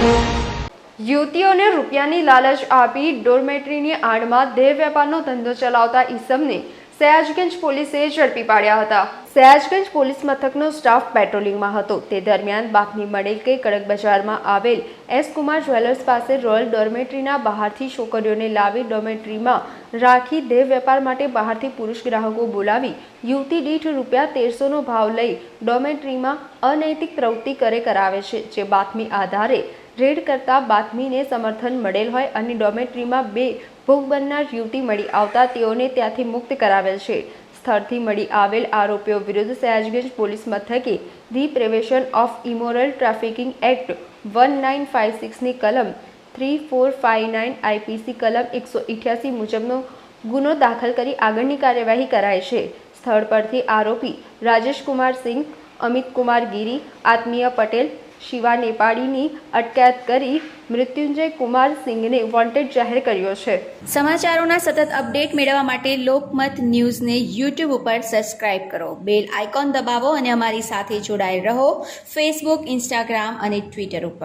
યુવતીઓને રૂપિયાની લાલચ આપી ડોરમેટ્રીની આડમાં દેહ વેપારનો ધંધો ચલાવતા ઈસમને સયાજગંજ પોલીસે ઝડપી પાડ્યા હતા. સયાજગંજ પોલીસ મથકનો સ્ટાફ પેટ્રોલિંગમાં હતો. તે દરમિયાન બાપની મળેલ કે કડક બજારમાં આવેલ એસ કુમાર જ્વેલર્સ પાસે રોયલ ડોર્મેટ્રીના બહારથી છોકરીઓને લાવી ડોર્મેટ્રીમાં રાખી દેહ વેપાર માટે બહારથી પુરુષ ગ્રાહકો બોલાવી યુવતી દીઠ રૂપિયા તેરસોનો ભાવ લઈ ડોમેટ્રીમાં અનૈતિક પ્રવૃત્તિ કરે કરાવે છે, જે બાતમી આધારે રેડ કરતા બાતમીને સમર્થન મળેલ હોય અને ડોમેટ્રીમાં બે ભોગ બનનાર યુવતી મળી આવતા તેઓને ત્યાંથી મુક્ત કરાવેલ છે. સ્થળથી મળી આવેલ આરોપીઓ વિરુદ્ધ સયાજગંજ પોલીસ મથકે the prevention of immoral trafficking act one nine five સિક્સની કલમ three four five nine IPC કલમ એકસો ઇઠ્યાસી મુજબનો ગુનો દાખલ કરી આગળની કાર્યવાહી કરાય છે. સ્થળ પરથી આરોપી રાજેશ કુમાર સિંહ અમિત કુમાર ગીરી, આત્મીય પટેલ શિવા નેપાળીની અટકાયત કરી મૃત્યુંજય કુમાર સિંઘને વોન્ટેડ જાહેર કર્યો છે. સમાચારોના સતત અપડેટ મેળવવા માટે લોકમત ન્યૂઝને યુટ્યુબ ઉપર સબસ્ક્રાઇબ કરો. બેલ આઇકોન દબાવો અને અમારી સાથે જોડાયેલ રહો. ફેસબુક ઇન્સ્ટાગ્રામ અને ટ્વિટર ઉપર.